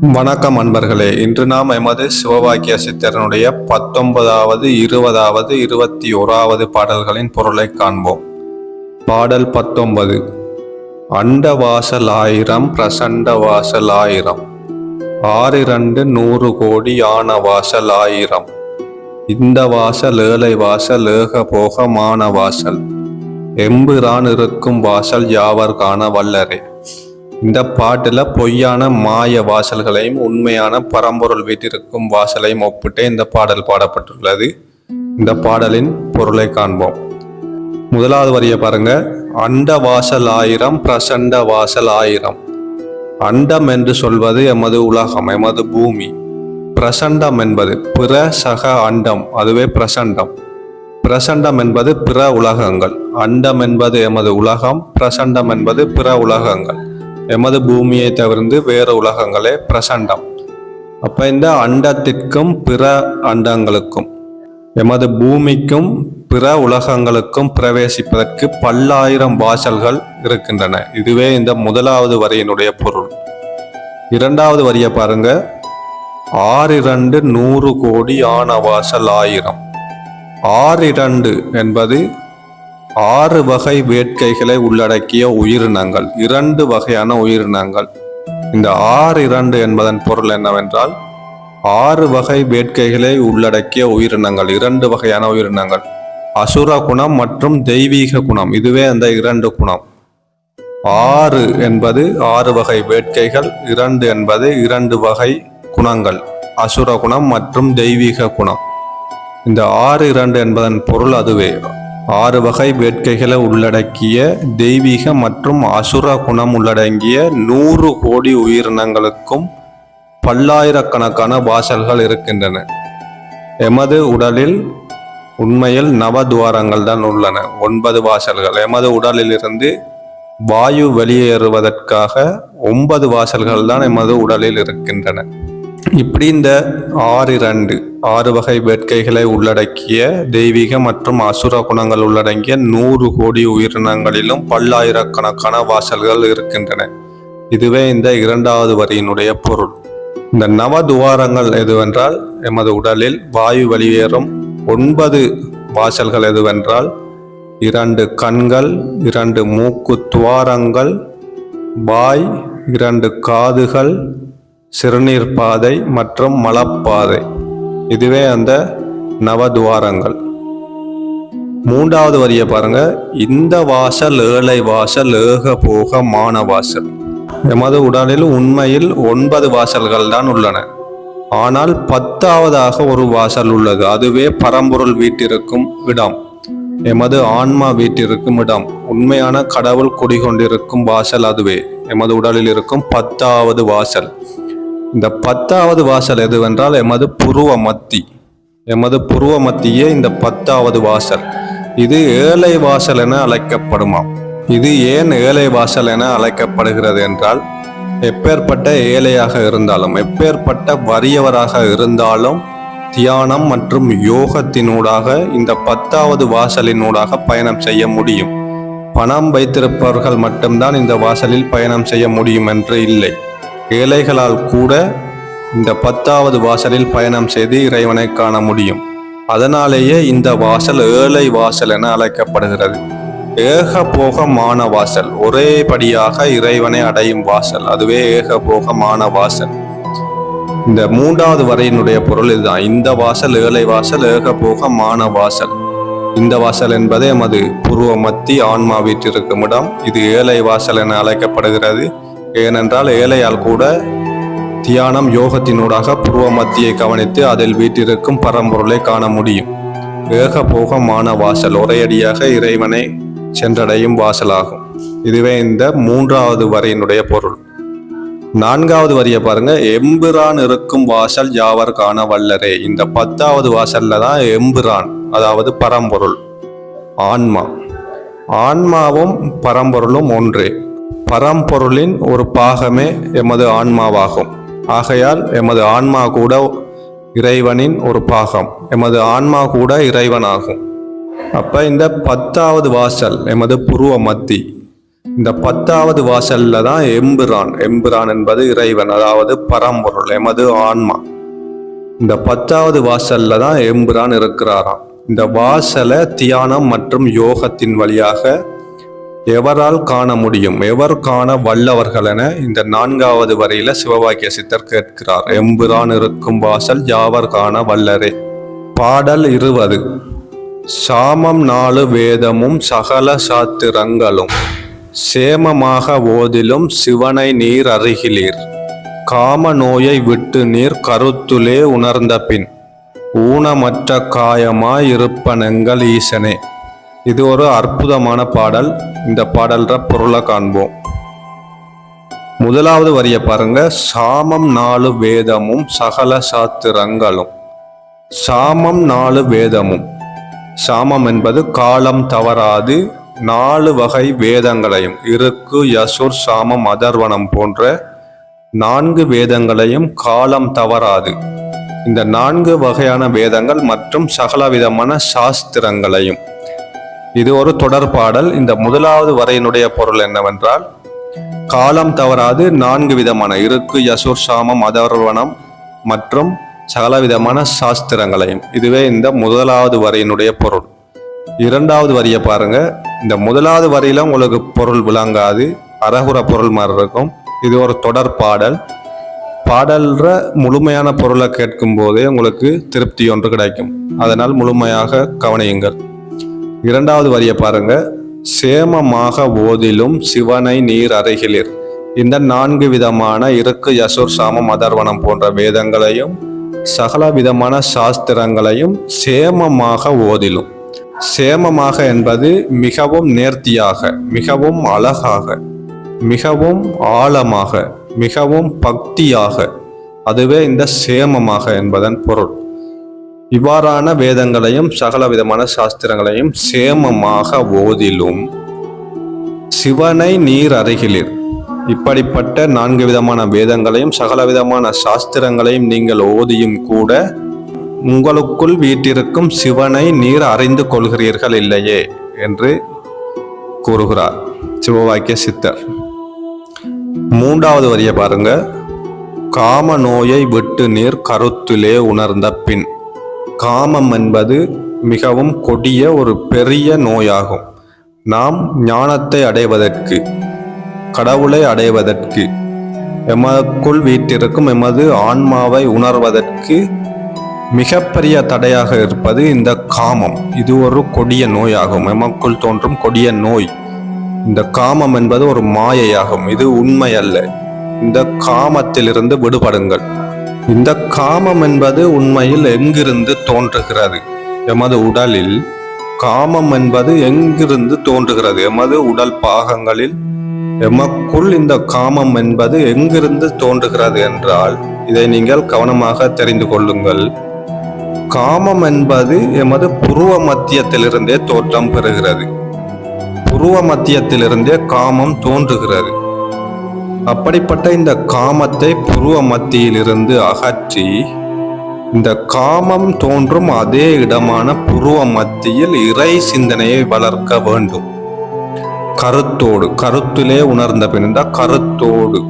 வணக்கம் அன்பர்களே. இன்று நாம் எமது சிவவாக்கிய சித்தரனுடைய பத்தொன்பதாவது இருபதாவது இருபத்தி ஓராவது பாடல்களின் பொருளை காண்போம். பாடல் பத்தொன்பது. அண்ட வாசல் ஆயிரம் பிரசண்ட வாசல் ஆயிரம் ஆறிரண்டு நூறு கோடி ஆன வாசல் ஆயிரம் இந்த வாசல் ஏழை வாசல் ஏக போக மான வாசல். எம்புரான் இருக்கும் வாசல் யாவர் காண வல்லரே. இந்த பாட்டில் பொய்யான மாய வாசல்களையும் உண்மையான பரம்பொருள் வீட்டிற்கும் வாசலையும் ஒப்பிட்டு இந்த பாடல் பாடப்பட்டுள்ளது. இந்த பாடலின் பொருளை காண்போம். முதலாவது வரியை பாருங்க. அண்ட வாசல் ஆயிரம் பிரசண்ட வாசல் ஆயிரம். அண்டம் என்று சொல்வது எமது உலகம் எமது பூமி. பிரசண்டம் என்பது பிற சக அண்டம் அதுவே பிரசண்டம். பிரசண்டம் என்பது பிற உலகங்கள். அண்டம் என்பது எமது உலகம் பிரசண்டம் என்பது பிற உலகங்கள். எமது பூமியை தவிர்த்து வேறு உலகங்களே பிரசண்டம். அப்ப இந்த அண்டத்திற்கும் பிற அண்டங்களுக்கும் எமது பூமிக்கும் பிற உலகங்களுக்கும் பிரவேசிப்பதற்கு பல்லாயிரம் வாசல்கள் இருக்கின்றன. இதுவே இந்த முதலாவது வரியினுடைய பொருள். இரண்டாவது வரியை பாருங்க. ஆறிரண்டு நூறு கோடி ஆன வாசல் ஆயிரம். ஆறிரண்டு என்பது ஆறு வகை வேட்கைகளை உள்ளடக்கிய உயிரினங்கள் இரண்டு வகையான உயிரினங்கள். இந்த ஆறு இரண்டு என்பதன் பொருள் என்னவென்றால் ஆறு வகை வேட்கைகளை உள்ளடக்கிய உயிரினங்கள் இரண்டு வகையான உயிரினங்கள். அசுர குணம் மற்றும் தெய்வீக குணம் இதுவே அந்த இரண்டு குணம். ஆறு என்பது ஆறு வகை வேட்கைகள் இரண்டு என்பது இரண்டு வகை குணங்கள் அசுர குணம் மற்றும் தெய்வீக குணம். இந்த ஆறு இரண்டு என்பதன் பொருள் அதுவே. ஆறு வகை வேட்கைகளை உள்ளடக்கிய தெய்வீக மற்றும் அசுர குணம் உள்ளடங்கிய நூறு கோடி உயிரினங்களுக்கும் பல்லாயிரக்கணக்கான வாசல்கள் இருக்கின்றன. எமது உடலில் உண்மையில் நவதுவாரங்கள் தான் உள்ளன. ஒன்பது வாசல்கள். எமது உடலில் இருந்து வாயு வெளியேறுவதற்காக ஒன்பது வாசல்கள் தான் எமது உடலில் இருக்கின்றன. இப்படி இந்த ஆறு இரண்டு ஆறு வகை வேட்கைகளை உள்ளடக்கிய தெய்வீக மற்றும் அசுர குணங்கள் உள்ளடங்கிய நூறு கோடி உயிரினங்களிலும் பல்லாயிரக்கணக்கான வாசல்கள் இருக்கின்றன. இதுவே இந்த இரண்டாவது வரியினுடைய பொருள். இந்த நவ துவாரங்கள் எதுவென்றால் எமது உடலில் வாயு வெளியேறும் ஒன்பது வாசல்கள் எதுவென்றால் இரண்டு கண்கள் இரண்டு மூக்கு துவாரங்கள் வாய் இரண்டு காதுகள் சிறுநீர் பாதை மற்றும் மலப்பாதை இதுவே அந்த நவதுவாரங்கள். மூன்றாவது வரியை பாருங்க. இந்த வாசல் ஏழை வாசல் ஏக போக மான வாசல். எமது உடலில் உண்மையில் ஒன்பது வாசல்கள் தான் உள்ளன. ஆனால் பத்தாவதாக ஒரு வாசல் உள்ளது. அதுவே பரம்பொருள் வீட்டிற்கும் இடம். எமது ஆன்மா வீட்டிற்கும் இடம். உண்மையான கடவுள் குடிகொண்டிருக்கும் வாசல் அதுவே. எமது உடலில் இருக்கும் பத்தாவது வாசல். இந்த பத்தாவது வாசல் எதுவென்றால் எமது புருவ மத்தி எமது புருவ மத்தியே இந்த பத்தாவது வாசல். இது ஏழை வாசல் என அழைக்கப்படுமாம். இது ஏன் ஏழை வாசல் என அழைக்கப்படுகிறது என்றால் எப்பேற்பட்ட ஏழையாக இருந்தாலும் எப்பேற்பட்ட வறியவராக இருந்தாலும் தியானம் மற்றும் யோகத்தினூடாக இந்த பத்தாவது வாசலினூடாக பயணம் செய்ய முடியும். பணம் வைத்திருப்பவர்கள் மட்டும்தான் இந்த வாசலில் பயணம் செய்ய முடியும் என்று இல்லை. ஏழைகளால் கூட இந்த பத்தாவது வாசலில் பயணம் செய்து இறைவனை காண முடியும். அதனாலேயே இந்த வாசல் ஏழை வாசல் என அழைக்கப்படுகிறது. ஏகபோகமான வாசல் ஒரே படியாக இறைவனை அடையும் வாசல் அதுவே ஏகபோகமான வாசல். இந்த மூன்றாவது வரையினுடைய பொருள் இதுதான். இந்த வாசல் ஏழை வாசல் ஏகபோகமான வாசல். இந்த வாசல் என்பது எமது பூர்வ மத்தி ஆன்மா வீட்டிற்கும் இடம் இது ஏழை வாசல் என அழைக்கப்படுகிறது. ஏனென்றால் ஏழையால் கூட தியானம் யோகத்தினூடாக புருவ மத்தியை கவனித்து அதில் வீட்டிற்கும் பரம்பொருளை காண முடியும். ஏகபோகமான வாசல் ஒரேயடியாக இறைவனை சென்றடையும் வாசலாகும். இதுவே இந்த மூன்றாவது வரியினுடைய பொருள். நான்காவது வரியை பாருங்க. எம்பிரான் இருக்கும் வாசல் யாவர் காண வல்லரே? இந்த பத்தாவது வாசல்ல தான் எம்பிரான் அதாவது பரம்பொருள் ஆன்மா. ஆன்மாவும் பரம்பொருளும் ஒன்றே. பரம்பொருளின் ஒரு பாகமே எமது ஆன்மாவாகும். ஆகையால் எமது ஆன்மா கூட இறைவனின் ஒரு பாகம். எமது ஆன்மா கூட இறைவனாகும். அப்போ இந்த பத்தாவது வாசல் எமது புருவ மத்தி. இந்த பத்தாவது வாசல்ல தான் எம்பிரான். எம்பிரான் என்பது இறைவன் அதாவது பரம்பொருள் எமது ஆன்மா. இந்த பத்தாவது வாசல்ல தான் எம்பிரான் இருக்கிறாராம். இந்த வாசலை தியானம் மற்றும் யோகத்தின் வழியாக எவரால் காண முடியும்? எவர் காண வல்லவர்கள் என இந்த நான்காவது வரையில சிவவாக்கிய சித்தர் கேட்கிறார். எம்புரான் இருக்கும் வாசல் யாவர் காண வல்லரே? பாடல் இருபது. சாமம் நாலு வேதமும் சகல சாத்திரங்களும் சேமமாக ஓதிலும் சிவனை நீர் அருகிலீர். காம நோயை விட்டு நீர் கருத்துலே உணர்ந்த பின் ஊனமற்ற காயமாய் இருப்பனங்கள் ஈசனே. இது ஒரு அற்புதமான பாடல். இந்த பாடல்ற பொருளை காண்போம். முதலாவது வரிய பாருங்க. சாமம் நாலு வேதமும் சகல சாத்திரங்களும். சாமம் நாலு வேதமும். சாமம் என்பது காலம் தவறாது நாலு வகை வேதங்களையும். இருக்கு யசுர் சாமம் அதர்வனம் போன்ற நான்கு வேதங்களையும் காலம் தவறாது. இந்த நான்கு வகையான வேதங்கள் மற்றும் சகலவிதமான சாஸ்திரங்களையும். இது ஒரு தொடர் பாடல் இந்த முதலாவது வரையினுடைய பொருள் என்னவென்றால் காலம் தவறாது நான்கு விதமான இருக்கு யசூர் சாமம் அதர்வனம் மற்றும் சகலவிதமான சாஸ்திரங்களையும். இதுவே இந்த முதலாவது வரியினுடைய பொருள். இரண்டாவது வரியை பாருங்க. இந்த முதலாவது வரியில உங்களுக்கு பொருள் விளங்காது. அரகுர பொருள் மாதிரி இருக்கும். இது ஒரு தொடர் பாடல் பாடல்ற முழுமையான பொருளை கேட்கும் போதே உங்களுக்கு திருப்தி ஒன்று கிடைக்கும். அதனால் முழுமையாக கவனியுங்கள். இரண்டாவது வரியை பாருங்க. சேமமாக ஓதிலும் சிவனை நீர் அருகிலிர். இந்த நான்கு விதமான இருக்கு யசுர் சாமம் அதர்வனம் போன்ற வேதங்களையும் சகல விதமான சாஸ்திரங்களையும் சேமமாக ஓதிலும். சேமமாக என்பது மிகவும் நேர்த்தியாக மிகவும் அழகாக மிகவும் ஆழமாக மிகவும் பக்தியாக அதுவே இந்த சேமமாக என்பதன் பொருள். இவ்வாறான வேதங்களையும் சகல விதமான சாஸ்திரங்களையும் சேமமாக ஓதிலும். சிவனை நீர் அருகிலிர். இப்படிப்பட்ட நான்கு விதமான வேதங்களையும் சகல விதமான சாஸ்திரங்களையும் நீங்கள் ஓதியும் கூட உங்களுக்குள் வீட்டிருக்கும் சிவனை நீர் அறிந்து கொள்கிறீர்கள் இல்லையே என்று கூறுகிறார் சிவவாக்கிய சித்தர். மூன்றாவது வரிய பாருங்க. காம நோயை விட்டு நீர் கருத்திலே உணர்ந்த பின் காமம் என்பது மிகவும் கொடிய ஒரு பெரிய நோயாகும். நாம் ஞானத்தை அடைவதற்கு கடவுளை அடைவதற்கு எமக்குள் வீட்டிற்கும் எமது ஆன்மாவை உணர்வதற்கு மிகப்பெரிய தடையாக இருப்பது இந்த காமம். இது ஒரு கொடிய நோயாகும். எமக்குள் தோன்றும் கொடிய நோய். இந்த காமம் என்பது ஒரு மாயையாகும். இது உண்மை அல்ல இந்த காமத்திலிருந்து விடுபடுங்கள். இந்த காமம் என்பது உண்மையில் எங்கிருந்து தோன்றுகிறது? எமது உடலில் காமம் என்பது எங்கிருந்து தோன்றுகிறது? எமது உடல் பாகங்களில் எமக்குள் இந்த காமம் என்பது எங்கிருந்து தோன்றுகிறது என்றால் இதை நீங்கள் கவனமாக தெரிந்து கொள்ளுங்கள். காமம் என்பது எமது புருவ மத்தியத்திலிருந்தே தோற்றம் பெறுகிறது. புருவ மத்தியத்திலிருந்தே காமம் தோன்றுகிறது. அப்படிப்பட்ட இந்த காமத்தை புருவ மத்தியிலிருந்து அகற்றி இந்த காமம் தோன்றும் அதே இடமான புருவ மத்தியில் இறை சிந்தனையை வளர்க்க வேண்டும். கருத்தோடு கருத்திலே உணர்ந்த பிறந்த கருத்தோடு.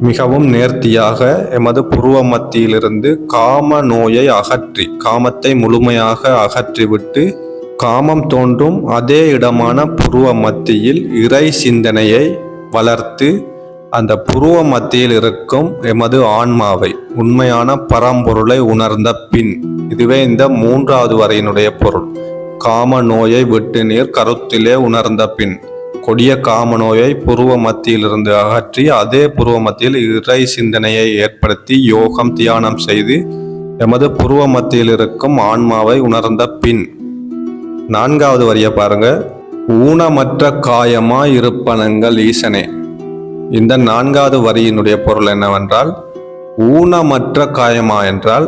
மிகவும் நேர்த்தியாக எமது புருவ மத்தியிலிருந்து காம நோயை அகற்றி காமத்தை முழுமையாக அகற்றிவிட்டு காமம் தோன்றும் அதே இடமான புருவ மத்தியில் இறை சிந்தனையை வளர்த்து அந்த புருவ மத்தியில் இருக்கும் எமது ஆன்மாவை உண்மையான பரம்பொருளை உணர்ந்த பின் இதுவே இந்த மூன்றாவது வரையினுடைய பொருள். காம நோயை விட்டு நீர் கருத்திலே உணர்ந்த பின் கொடிய காம நோயை புருவ மத்தியிலிருந்து அகற்றி அதே புருவ மத்தியில் இறை சிந்தனையை ஏற்படுத்தி யோகம் தியானம் செய்து எமது புருவ மத்தியில் இருக்கும் ஆன்மாவை உணர்ந்த பின். நான்காவது வரியை பாருங்க. ஊனமற்ற காயமாய் இருப்பனங்கள் ஈசனே இந்த நான்காவது வரியினுடைய பொருள் என்னவென்றால் ஊனமற்ற காயமா என்றால்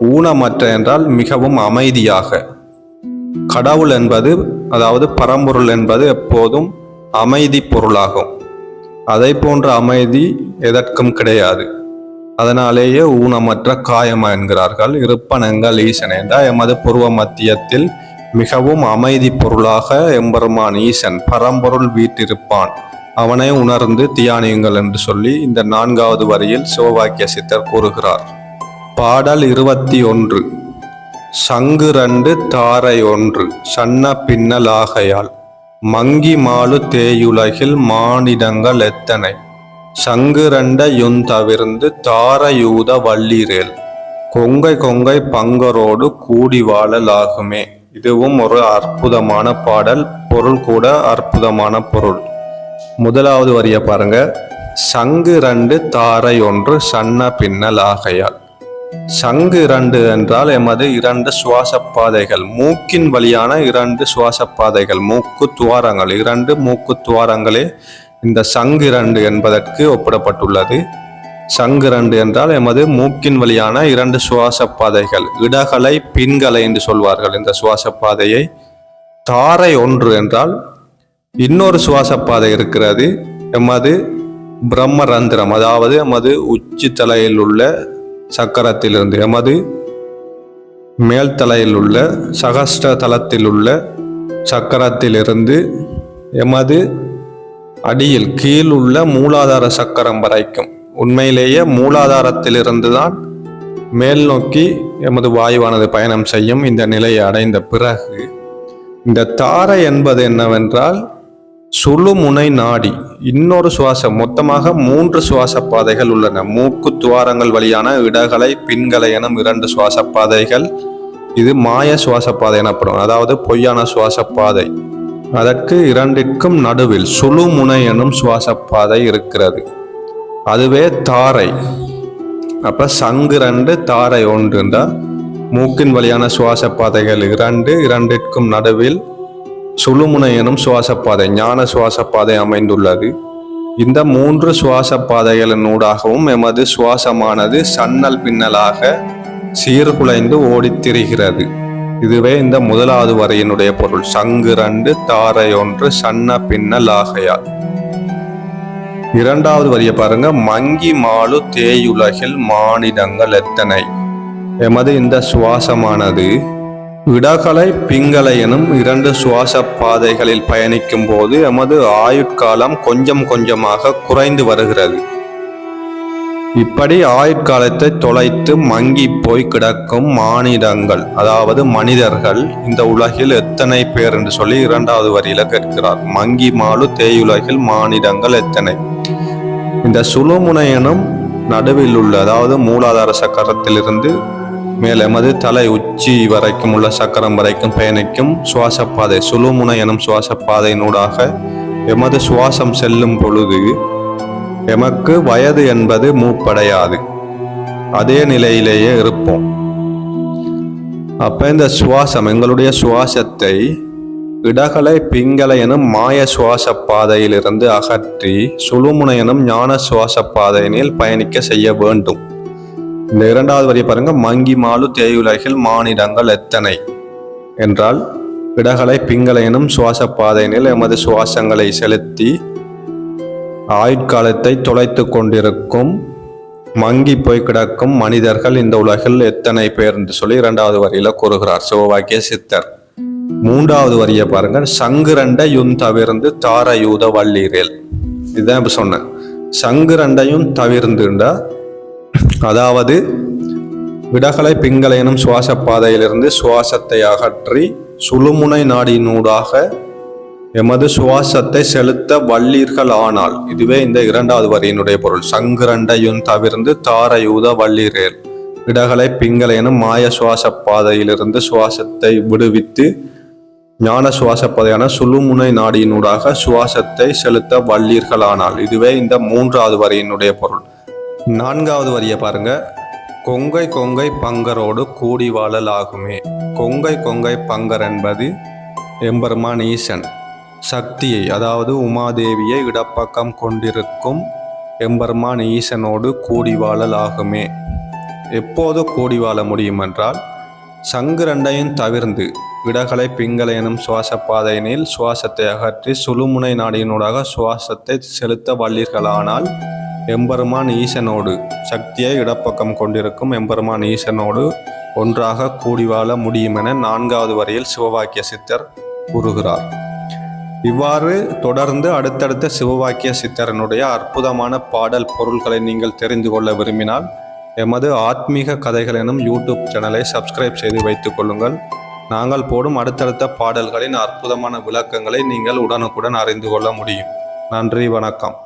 ஊனமற்ற என்றால் மிகவும் அமைதியாக. கடவுள் என்பது அதாவது பரம்பொருள் என்பது எப்போதும் அமைதி பொருளாகும். அதை போன்ற அமைதி எதற்கும் கிடையாது. அதனாலேயே ஊனமற்ற காயமா என்கிறார்கள். இருப்பனங்கள் ஈசன் என்றால் எமது பூர்வ மத்தியத்தில் மிகவும் அமைதி பொருளாக எம்பெருமான் ஈசன் பரம்பொருள் வீட்டிருப்பான். அவனை உணர்ந்து தியானியுங்கள் என்று சொல்லி இந்த நான்காவது வரியில் சிவவாக்கிய சித்தர் கூறுகிறார். பாடல் இருபத்தி ஒன்று. சங்கு ரெண்டு தாரை ஒன்று. சன்ன பின்னலாகையால் மங்கி மாலு தேயுலகில் மானிடங்கள் எத்தனை? சங்கு ரெண்ட யுந்தவிர்ந்து தாரையூத வள்ளீரேல். கொங்கை கொங்கை பங்கரோடு கூடி வாழலாகுமே இதுவும் ஒரு அற்புதமான பாடல் பொருள் கூட அற்புதமான பொருள். முதலாவது வரிய பாருங்க. சங்கு ரெண்டு தாரை ஒன்று சன்ன பின்னல் ஆகையால். சங்கு இரண்டு என்றால் எமது இரண்டு சுவாச பாதைகள். மூக்கின் வழியான இரண்டு சுவாச பாதைகள். மூக்கு துவாரங்கள். இரண்டு மூக்கு துவாரங்களே இந்த சங்கு இரண்டு என்பதற்கு ஒப்பிடப்பட்டுள்ளது. சங்கு இரண்டு என்றால் எமது மூக்கின் வழியான இரண்டு சுவாச பாதைகள். இடகலை பின்கலை என்று சொல்வார்கள் இந்த சுவாச பாதையை. தாரை ஒன்று என்றால் இன்னொரு சுவாச பாதை இருக்கிறது. எமது பிரம்மரந்திரம் அதாவது எமது உச்சி தலையில் உள்ள சக்கரத்திலிருந்து எமது மேல் தலையில் உள்ள சகஸ்ட தலத்தில் உள்ள சக்கரத்திலிருந்து எமது அடியில் கீழ் உள்ள மூலாதார சக்கரம் வரைக்கும் உண்மையிலேயே மூலாதாரத்திலிருந்து தான் மேல் நோக்கி எமது வாயுவானது பயணம் செய்யும் இந்த நிலையை அடைந்த பிறகு இந்த தாரை என்பது என்னவென்றால் சுழுமுனை நாடி. இன்னொரு சுவாசம் மொத்தமாக மூன்று சுவாச பாதைகள் உள்ளன. மூக்கு துவாரங்கள் வழியான இடகலை பின்கலை எனும் இரண்டு சுவாச பாதைகள். இது மாய சுவாச பாதை எனப்படும். அதாவது பொய்யான சுவாச பாதை. அதற்கு இரண்டிற்கும் நடுவில் சுழுமுனை எனும் சுவாச பாதை இருக்கிறது. அதுவே தாரை. அப்ப சங்கு ரெண்டு தாரை ஒன்றுண்டா மூக்கின் வழியான சுவாச பாதைகள் இரண்டு இரண்டிற்கும் நடுவில் சுழுமுனை எனும் சுவாசப்பாதை ஞான சுவாசப்பாதை அமைந்துள்ளது. இந்த மூன்று சுவாச பாதைகளின் ஊடாகவும் எமது சுவாசமானது சன்னல் பின்னலாக சீர்குலைந்து ஓடித் திரிகிறது இதுவே இந்த முதலாவது வரையினுடைய பொருள். சங்கு ரெண்டு தாரை ஒன்று சன்ன பின்னல் ஆகையால். இரண்டாவது வரியை பாருங்க. மங்கி மாலு தேயுலகில் மானிடங்கள் எத்தனை? எமது இந்த சுவாசமானது விடகலை பிங்கலை எனும் இரண்டு சுவாச பாதைகளில் பயணிக்கும் போது எமது ஆயுட்காலம் கொஞ்சம் கொஞ்சமாக குறைந்து வருகிறது. இப்படி ஆயுட்காலத்தை தொலைத்து மங்கி போய் கிடக்கும் மானிடங்கள் அதாவது மனிதர்கள் இந்த உலகில் எத்தனை பேர் என்று சொல்லி இரண்டாவது வரியில கேட்கிறார். மங்கி மாலு தேயுலகில் மானிடங்கள் எத்தனை? இந்த சுழுமுனையனும் நடுவில் உள்ள அதாவது மூலாதார சக்கரத்திலிருந்து மேல் எமது தலை உச்சி வரைக்கும் உள்ள சக்கரம் வரைக்கும் பயணிக்கும் சுவாசப்பாதை சுழுமுனை எனும் சுவாசப்பாதையினூடாக எமது சுவாசம் செல்லும் பொழுது எமக்கு வயது என்பது மூப்படையாது. அதே நிலையிலேயே இருப்போம். அப்ப இந்த சுவாசம் எங்களுடைய சுவாசத்தை இடகலை பிங்கலை எனும் மாய சுவாச பாதையிலிருந்து அகற்றி சுழுமுனை எனும் ஞான சுவாச பாதையினில் பயணிக்க செய்ய வேண்டும். இந்த இரண்டாவது வரியை பாருங்க. மங்கி மாலு தேயுலகில் மானிடங்கள் எத்தனை? என்றால் இடகலை பிங்கலை எனும் சுவாச பாதையினில் எமது சுவாசங்களை செலுத்தி ஆயுட்காலத்தை தொலைத்து கொண்டிருக்கும் மங்கி போய் கிடக்கும் மனிதர்கள் இந்த உலகில் எத்தனை பேர் என்று சொல்லி இரண்டாவது வரியில கூறுகிறார். சிவவாக்கிய சித்தர். மூன்றாவது வரியை பாருங்க. சங்குரண்டையும் தவிர்ந்து தாரயூத வள்ளீரேல். இதுதான் இப்ப சொன்னேன். சங்குரண்டையும் தவிர்ந்துண்டா அதாவது விடகலை பிங்களை எனும் சுவாச பாதையிலிருந்து சுவாசத்தை அகற்றி சுழுமுனை நாடினூடாக எமது சுவாசத்தை செலுத்த வள்ளீர்கள் ஆனால் இதுவே இந்த இரண்டாவது வரியினுடைய பொருள். சங்குரண்டையும் தவிர்ந்து தாரயூத வள்ளீரேல் விடகலை பிங்களை எனும் மாய சுவாச பாதையிலிருந்து சுவாசத்தை விடுவித்து ஞான சுவாச பாதையான சுழுமுனை நாடியினூடாக சுவாசத்தை செலுத்த வள்ளீர்களானால் இதுவே இந்த மூன்றாவது வரியினுடைய பொருள். நான்காவது வரியை பாருங்க. கொங்கை கொங்கை பங்கரோடு கூடி வாழல் ஆகுமே கொங்கை கொங்கை பங்கர் என்பது எம்பெருமான் ஈசன். சக்தியை அதாவது உமாதேவியை இடப்பக்கம் கொண்டிருக்கும் எம்பெருமான் ஈசனோடு கூடி வாழல் ஆகுமே எப்போது கூடி வாழ முடியும் என்றால் சங்குரண்டையும் தவிர்ந்து இடகலை பிங்களை எனும் சுவாச பாதையினில் சுவாசத்தை அகற்றி சுழுமுனை நாடியினூடாக சுவாசத்தை செலுத்த வல்லீர்களானால் எம்பெருமான் ஈசனோடு சக்தியை இடப்பக்கம் கொண்டிருக்கும் எம்பெருமான் ஈசனோடு ஒன்றாக கூடி வாழ முடியும் என நான்காவது வரையில் சிவவாக்கிய சித்தர் கூறுகிறார். இவ்வாறு தொடர்ந்து அடுத்தடுத்த சிவவாக்கிய சித்தரனுடைய அற்புதமான பாடல் பொருள்களை நீங்கள் தெரிந்து கொள்ள விரும்பினால் எமது ஆத்மீக கதைகள் எனும் யூடியூப் சேனலை சப்ஸ்கிரைப் செய்து வைத்துக் கொள்ளுங்கள். நாங்கள் போடும் அடுத்தடுத்த பாடல்களின் அற்புதமான விளக்கங்களை நீங்கள் உடனுக்குடன் அறிந்து கொள்ள முடியும். நன்றி வணக்கம்.